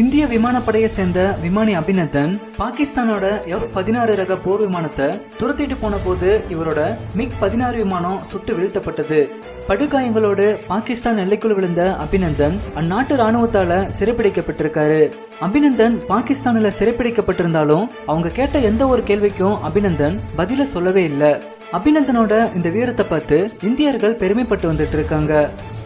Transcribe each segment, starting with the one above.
இந்திய விமானப்படையை சேர்ந்த விமானி அபிநந்தன் பாகிஸ்தானோட எஃப் பதினாறு ரக போர் விமானத்தை துரத்திட்டு போன போது இவரோட மிக் பதினாறு விமானம் சுட்டு வீழ்த்தப்பட்டது. படுகாயங்களோடு பாகிஸ்தான் எல்லைக்குள் விழுந்த அபிநந்தன் அந்நாட்டு ராணுவத்தால சிறைப்பிடிக்கப்பட்டிருக்காரு. அபிநந்தன் பாகிஸ்தானில் சிறைப்பிடிக்கப்பட்டிருந்தாலும் அவங்க கேட்ட எந்த ஒரு கேள்விக்கும் அபிநந்தன் பதில சொல்லவே இல்லை. அபிநந்தனோட இந்த வீரத்தை பார்த்து இந்தியர்கள் பெருமைப்பட்டு வந்துட்டு இருக்காங்க.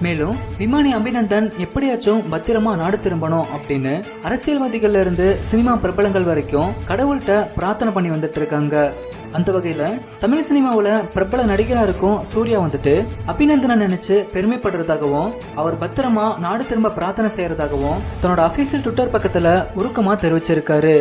மேலும் விமானி அபிநந்தன் எப்படியாச்சும் பத்திரமா நாடு திரும்பணும் அப்படின்னு அரசியல்வாதிகள்ல இருந்து சினிமா பிரபலங்கள் வரைக்கும் கடவுள்கிட்ட பிரார்த்தனை பண்ணி வந்துட்டு இருக்காங்க. அந்த வகையில தமிழ் சினிமாவில் பிரபல நடிகரா இருக்கும் சூர்யா வந்துட்டு அபிநந்தனை நினைச்சு பெருமைப்படுறதாகவும் அவர் பத்திரமா நாடு திரும்ப பிரார்த்தனை செய்யறதாகவும் தன்னோட அபிஷியல் ட்விட்டர் பக்கத்துல உருக்கமா தெரிவிச்சிருக்காரு.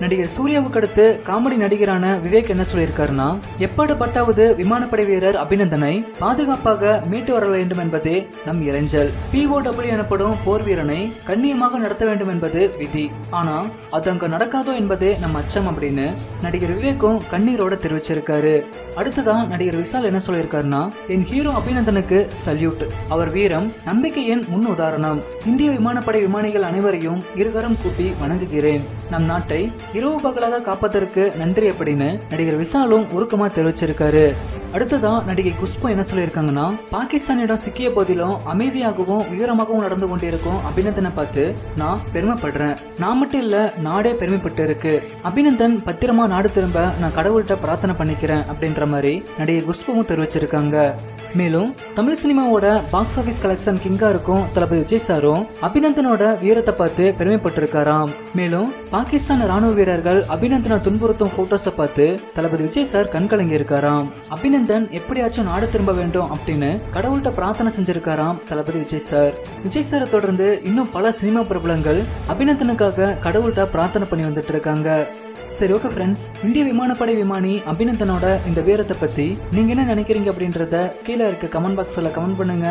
நடிகர் சூர்யாவுக்கு அடுத்து காமெடி நடிகரான விவேக் என்ன சொல்லியிருக்காருன்னா எப்பாடுபட்டாவது விமானப்படை வீரர் அபிநந்தனை பாதுகாப்பாக மீட்டு வர வேண்டும் என்பதே நம் இறைஞ்சல். பிஓடபிள்யூ எனப்படும் போர் வீரனை கண்ணியமாக நடத்த வேண்டும் என்பது விதி. ஆனா அது அங்க நடக்காதோ என்பதே நம் அச்சம் அப்படின்னு நடிகர் விவேக்கும் கண்ணீரோட தெரிவிச்சிருக்காரு. அடுத்ததான் நடிகர் விஷால் என்ன சொல்லியிருக்காருன்னா என் ஹீரோ அபிநந்தனுக்கு சல்யூட். அவர் வீரம் நம்பிக்கையின் முன் உதாரணம் இந்திய விமானப்படை விமானிகள் அனைவரையும் இருகரம் கூப்பி வணங்குகிறேன். நம் நாட்டை இரவு பகலாக காப்பதற்கு நன்றி அப்படின்னு நடிகர் விஷாலும் உருக்கமா தெரிவிச்சிருக்காரு. அடுத்ததான் நடிகை குஷ்பு என்ன சொல்லியிருக்காங்கன்னா பாகிஸ்தானிடம் சிக்கிய போதிலும் அமைதியாகவும் உயரமாகவும் நடந்து கொண்டிருக்கும் அபிநந்தனை பார்த்து நான் பெருமைப்படுறேன். நான் மட்டும் இல்ல நாடே பெருமைப்பட்டு இருக்கு அபிநந்தன் பத்திரமா நாடு திரும்ப நான் கடவுள்கிட்ட பிரார்த்தனை பண்ணிக்கிறேன். அப்படின்ற மாதிரி நடிகை குஷ்புவும் தெரிவிச்சிருக்காங்க. மேலும் தமிழ் சினிமாவோட பாக்ஸ் ஆபீஸ் கலெக்ஷன் கிங்கா இருக்கும் தளபதி விஜய் சாரும் அபிநந்தனோட வீரத்தை பார்த்து பெருமைப்பட்டிருக்காராம். மேலும் பாகிஸ்தான் ராணுவ வீரர்கள் அபிநந்தனை துன்புறுத்தும் போட்டோஸை பார்த்து தளபதி விஜய் சார் கண்கலங்கி இருக்காராம் அபிநந்தன் எப்படியாச்சும் நாடு திரும்ப வேண்டும் அப்படின்னு கடவுள்கிட்ட பிரார்த்தனை செஞ்சிருக்காராம் தளபதி விஜய் சார். விஜய் சாரை தொடர்ந்து இன்னும் பல சினிமா பிரபலங்கள் அபிநந்தனுக்காக கடவுள்கிட்ட பிரார்த்தனை பண்ணி வந்துட்டு இருக்காங்க. சரி ஓகே ஃப்ரெண்ட்ஸ் இந்திய விமானப்படை விமானி அபிநந்தனோட இந்த வீரத்தை பத்தி நீங்க என்ன நினைக்கிறீங்க அப்படின்றத கீழே இருக்க கமெண்ட் பாக்ஸ்ல கமெண்ட் பண்ணுங்க.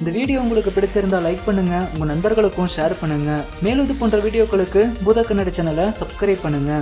இந்த வீடியோ உங்களுக்கு பிடிச்சிருந்தா லைக் பண்ணுங்க உங்க நண்பர்களுக்கும் ஷேர் பண்ணுங்க. மேலும் இது போன்ற வீடியோக்களுக்கு பூதா கன்னட சேனலை சப்ஸ்கிரைப் பண்ணுங்க.